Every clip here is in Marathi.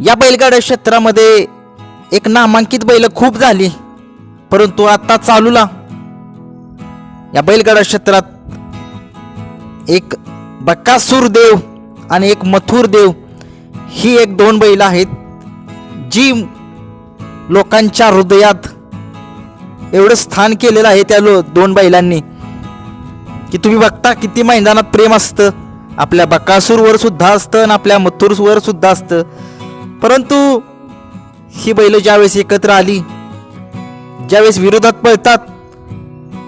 या बैलगाड्या क्षेत्रामध्ये एक नामांकित बैल खूप झाली. परंतु आता चालूला. या बैलगाडा क्षेत्रात एक बकासूर देव आणि एक मथुर देव ही एक दोन बैल आहेत जी लोकांच्या हृदयात एवढं स्थान केलेलं आहे त्या लो दोन बैलांनी. की तुम्ही बघता किती मैदानात प्रेम असतं. आपल्या बकासूरवर सुद्धा असतं आणि आपल्या मथुरवर सुद्धा असतं. परंतु ही बैल ज्यावेळेस एकत्र आली ज्यावेळेस विरोधात पळतात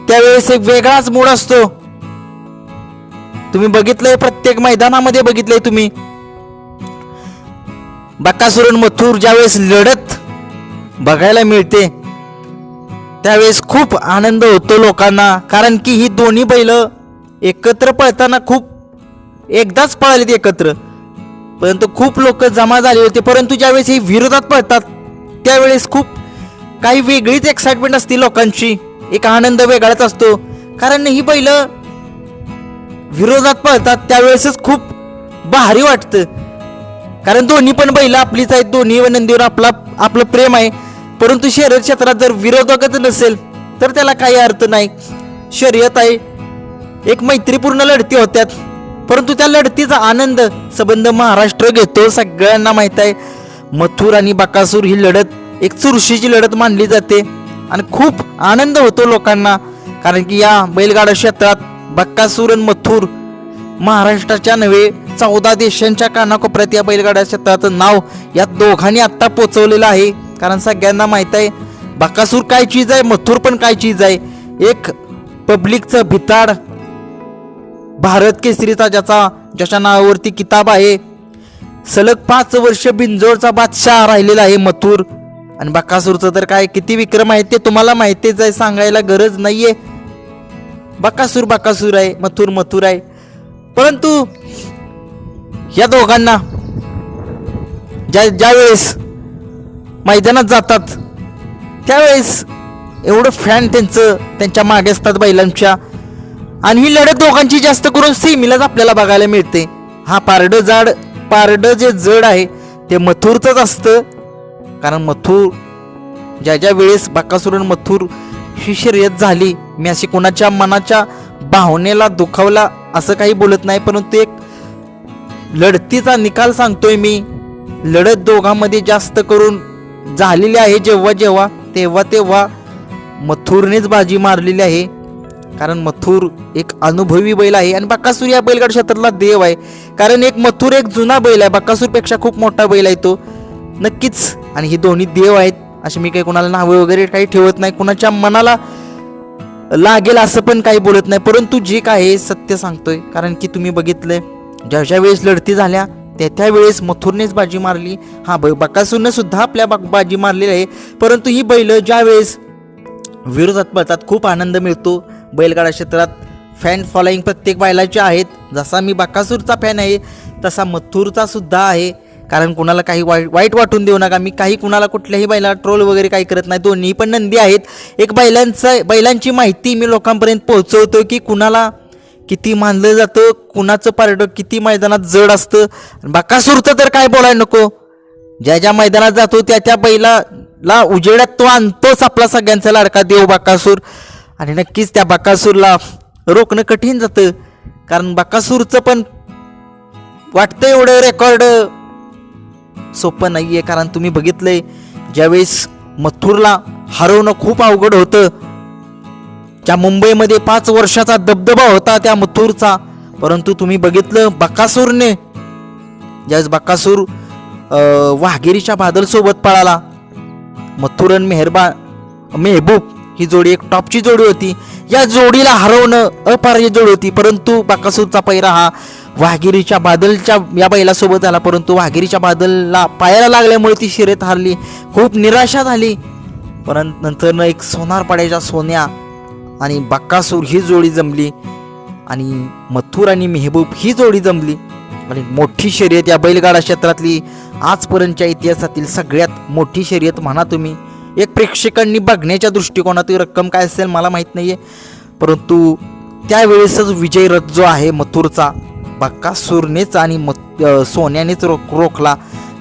त्यावेळेस एक वेगळाच मूड असतो. तुम्ही बघितलंय प्रत्येक मैदानामध्ये बघितलंय तुम्ही. बकासुरन मथुर ज्यावेळेस लढत बघायला मिळते त्यावेळेस खूप आनंद होतो लोकांना कारण की ही दोन्ही बैल एकत्र पळताना खूप एकदाच पळालीत एकत्र. परंतु खूप लोक जमा झाले होते. परंतु ज्यावेळेस ही विरोधात पळतात त्यावेळेस खूप काही वेगळीच एक्साइटमेंट असते लोकांची. एक आनंद वेगळाच असतो. कारण ही बैल विरोधात पळतात त्यावेळेसच खूप भारी वाटतं. कारण दोन्ही पण बैल आपलीच आहेत दोन्ही नंदीवर आपला आपलं प्रेम आहे. परंतु शर्यत क्षेत्रात जर विरोधकच नसेल तर त्याला काही अर्थ नाही. शर्यत आहे. एक मैत्रीपूर्ण लढती होत्यात. परंतु त्या लढतीचा आनंद संबंध महाराष्ट्र घेतो सगळ्यांना माहीत आहे. मथुर आणि बकासूर ही लढत एक चुरशीची लढत मानली जाते. आणि खूप आनंद होतो लोकांना कारण की या बैलगाडा क्षेत्रात बक्कासूर आणि मथुर महाराष्ट्राच्या नव्हे चौदा देशांच्या कानाकोपऱ्यात या बैलगाड्या क्षेत्राचं नाव या दोघांनी आत्ता पोचवलेलं आहे. कारण सगळ्यांना माहीत आहे बकासूर काय चीज आहे मथुर पण काय चीज आहे? एक पब्लिकचं भिताड भारत केसरीचा ज्याचा ज्याच्या नावावरती किताब आहे सलग पाच वर्ष बिंजोरचा बादशाह राहिलेला आहे मथुर. आणि बकासूरचं तर काय किती विक्रम आहे ते तुम्हाला माहितीच आहे सांगायला गरज नाहीये. बकासूर बकासूर आहे मथुर मथुर आहे. परंतु या दोघांना ज्या ज्यावेळेस मैदानात जातात त्यावेळेस एवढं फॅन त्यांचं त्यांच्या मागे असतात बैलांच्या. आणि ही लढत दोघांची जास्त करून सेमीलाच आपल्याला बघायला मिळते. हा पारडं जाड पारडं जे जड आहे ते मथुरचंच असतं. कारण मथुर ज्या ज्या वेळेस बाकासुरन मथुर ही शर्यत झाली मी अशी कोणाच्या मनाच्या भावनेला दुखावला असं काही बोलत नाही परंतु एक लढतीचा निकाल सांगतोय मी. लढत दोघांमध्ये जास्त करून झालेली आहे जेव्हा जेव्हा तेव्हा तेव्हा मथुरनेच बाजी मारलेली आहे. कारण मथुर एक अनुभवी बैल आहे आणि बक्कासूर या बैलगाड क्षेत्रातला देव आहे. कारण एक मथुर एक जुना बैल आहे. बक्कासूरपेक्षा खूप मोठा बैल आहे तो. नक्कीच. आणि हे दोन्ही देव आहेत. असे मी काही कोणाला नावे वगैरे काही ठेवत नाही. कोणाच्या मनाला लागेल असं पण काही बोलत नाही. परंतु जे काय आहे सत्य सांगतोय. कारण की तुम्ही बघितलंय ज्या ज्या वेळेस लढती झाल्या त्या त्या वेळेस मथुरनेच बाजी मारली. हा ब बकासूरने सुद्धा आपल्या बा बाजी मारलेली आहे. परंतु ही बैल ज्या वेळेस विरोधात पळतात खूप आनंद मिळतो. बैलगाडा क्षेत्रात फॅन फॉलोईंग प्रत्येक बैलाचे आहेत. जसा मी बाकासूरचा फॅन आहे तसा मथुरचा सुद्धा आहे. कारण कुणाला काही वाईट वाईट वाटून देऊ नका. मी काही कुणाला कुठल्याही बैला ट्रोल वगैरे काही करत नाही. दोन्ही पण नंदी आहेत. एक बैलांचं बैलांची माहिती मी लोकांपर्यंत पोहोचवतो की कुणाला किती मानलं जातं कुणाचं पारडं किती मैदानात जड असतं. बाकासूरचं तर काय बोलायला नको. ज्या ज्या मैदानात जातो त्या त्या बैला ला उजेडात तो आणतोच आपला सगळ्यांचा लाडका देव बाकासूर. आणि नक्कीच त्या बाकासूरला रोखणं कठीण जातं. कारण बाकासूरचं पण वाटतं एवढं रेकॉर्ड सोपं नाही आहे कारण तुम्ही बघितलंय ज्यावेळेस मथुरला हरवणं खूप अवघड होतं. ज्या मुंबईमध्ये पाच वर्षाचा दबदबा होता त्या मथुरचा. परंतु तुम्ही बघितलं बकासूरने ज्यावेळेस बकासूर वाघेरीच्या बादलसोबत पळाला मथुरन मेहरबा मेहबूब ही जोडी एक टॉपची जोडी होती. या जोडीला हरवणं अपार्य जोडी होती. परंतु बाकासूरचा पैरा हा वाघिरीच्या बादलच्या या बैलासोबत आला परंतु वाघिरीच्या बादलला पायाला लागल्यामुळे ती शर्यत हारली. खूप निराशा झाली. परंतु नंतर एक सोनार पाड्याच्या सोन्या आणि बाक्कासूर ही जोडी जमली. आणि मथुर आणि मेहबूब ही जोडी जमली. आणि मोठी शर्यत या बैलगाडा क्षेत्रातली आजपर्यंतच्या इतिहासातील सगळ्यात मोठी शर्यत म्हणा तुम्ही. एक प्रेक्षकांनी बघण्याच्या दृष्टिकोनातून रक्कम काय असेल मला माहीत नाही आहे परंतु त्यावेळेसच विजय रथ जो आहे मथुरचा बक्कासूरनेच आणि मत सोन्यानेच रोख रोखला.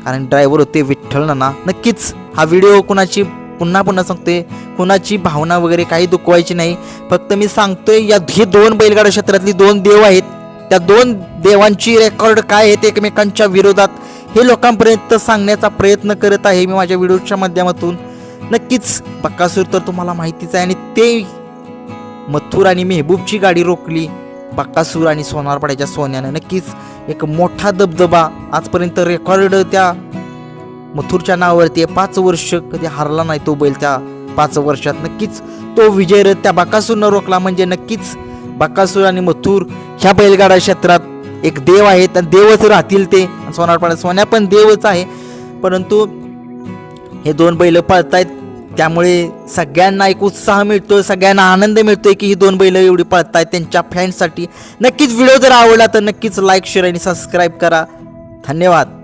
कारण ड्रायव्हर होते विठ्ठल नाना. नक्कीच हा व्हिडिओ कुणाची पुन्हा पुन्हा सांगतोय. कुणाची भावना वगैरे काही दुखवायची नाही. फक्त मी सांगतोय या हे दोन बैलगाडा क्षेत्रातली दोन देव आहेत. त्या दोन देवांची रेकॉर्ड काय आहेत एकमेकांच्या विरोधात? हे लोकांपर्यंत सांगण्याचा प्रयत्न करत आहे मी माझ्या व्हिडिओच्या माध्यमातून. नक्कीच बक्कासूर तर तुम्हाला माहितीच आहे आणि ते मथुर आणि मेहबूबची गाडी रोखली बक्कासूर आणि सोनारपाड्याच्या सोन्यानं. नक्कीच एक मोठा दबदबा आजपर्यंत रेकॉर्ड त्या मथुरच्या नावावरती पाच वर्ष कधी हरला नाही तो बैल त्या पाच वर्षात. नक्कीच तो विजय रथ त्या बाकासूरनं रोखला. म्हणजे नक्कीच बाकासूर आणि मथुर ह्या बैलगाडा क्षेत्रात एक देव आहेत आणि देवच राहतील ते. आणि सोनारपाडा सोन्या पण देवच आहे. परंतु हे दोन बैल पळतायत त्यामुळे सगळ्यांना एक उत्साह मिळतो सगळ्यांना आनंद मिळतोय की ही दोन बैल एवढी पळतायत त्यांच्या फॅन्ससाठी नक्कीच व्हिडिओ जर आवडला तर नक्कीच लाईक शेअर आणि सबस्क्राईब करा. धन्यवाद.